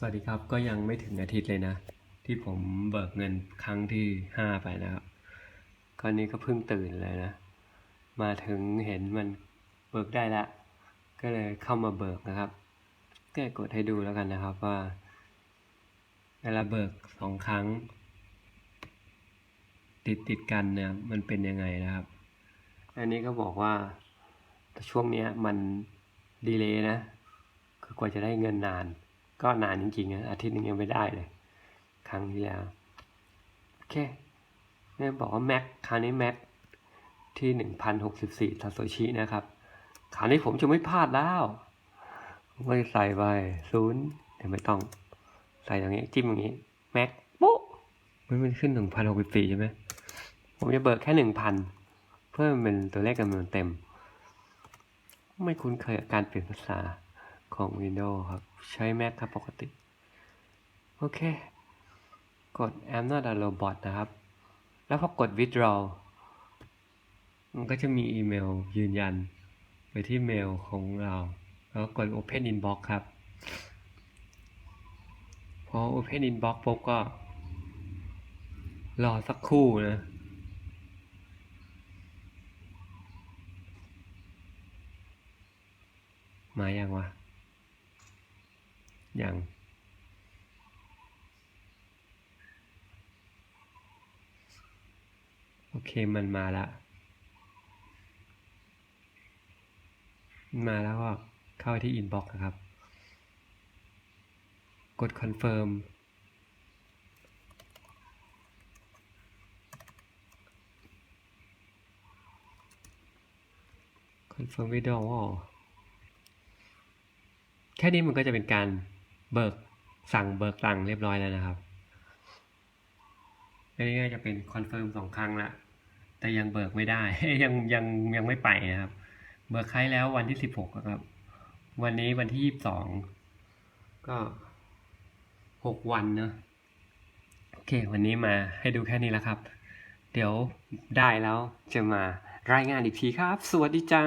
สวัสดีครับก็ยังไม่ถึงอาทิตย์เลยนะ ที่ผมเบิกเงินครั้งที่ห้าไปนะครับก็นี้ก็เพิ่งตื่นเลยนะ มาถึงเห็นมันเบิกได้ละ ก็เลยเข้ามาเบิกนะครับก็กดให้ดูแล้วกันนะครับว่าเวลาเบิกสองครั้ง ติดติดกันเนี่ยมันเป็นยังไงนะครับ อันนี้ก็บอกว่าช่วงนี้มันดีเลย์นะ คือกว่าจะได้เงินนาน ก็นานจริงๆนะอาทิตย์หนึงยังไม่ได้เลย ครั้งที่แล้วโอเคเนี่ยบอกว่าแม็กคราวนี้แม็กที่หนึ่งพันหกสิบสี่ซาโซชินะครับคราวนี้ผมจะไม่พลาดแล้ว ไม่ใส่ไปศูนย์เดี๋ยวไม่ต้อง ใส่อย่างนี้จิ้มอย่างนี้ แม็กปุ๊บมันมันขึ้นหนึ่งพันหกสิบสี่ใช่ไหมผมจะเบิกแค่หนึ่งพันเพื่อเป็นตัวเลขจำนวนเต็ม ไม่คุ้นเคยกับการเปลี่ยนภาษา ของ Windows ครับ ใช้ Mac ครับปกติ โอเค กด I'm not a robot นะครับ แล้วพอกด withdraw มันก็จะมีอีเมลยืนยัน ไปที่เมลของเรา แล้วกด open inbox ครับ พอ open inbox ปุ๊บก็ รอสักครู่นะมายังวะ ยังโอเคมันมาละ มาแล้วก็เข้าที่อินบ็อกซ์นะครับ กดคอนเฟิร์มคอนเฟิร์มวิดีโอแค่นี้มันก็จะเป็นการ เบิกสั่งเบิกตังเรียบร้อยแล้วนะครับอันนี้ก็จะเป็นคอนเฟิร์มสองครั้งละแต่ยังเบิกไม่ได้ ยังยังยังไม่ไปนะครับ เบิกใครแล้ววันที่สิบหกครับ วันนี้วันที่ยี่สิบสองก็หกวันเนอะโอเค วันนี้มาให้ดูแค่นี้แล้วครับ เดี๋ยวได้แล้วจะมารายงานอีกทีครับ สวัสดีจ้า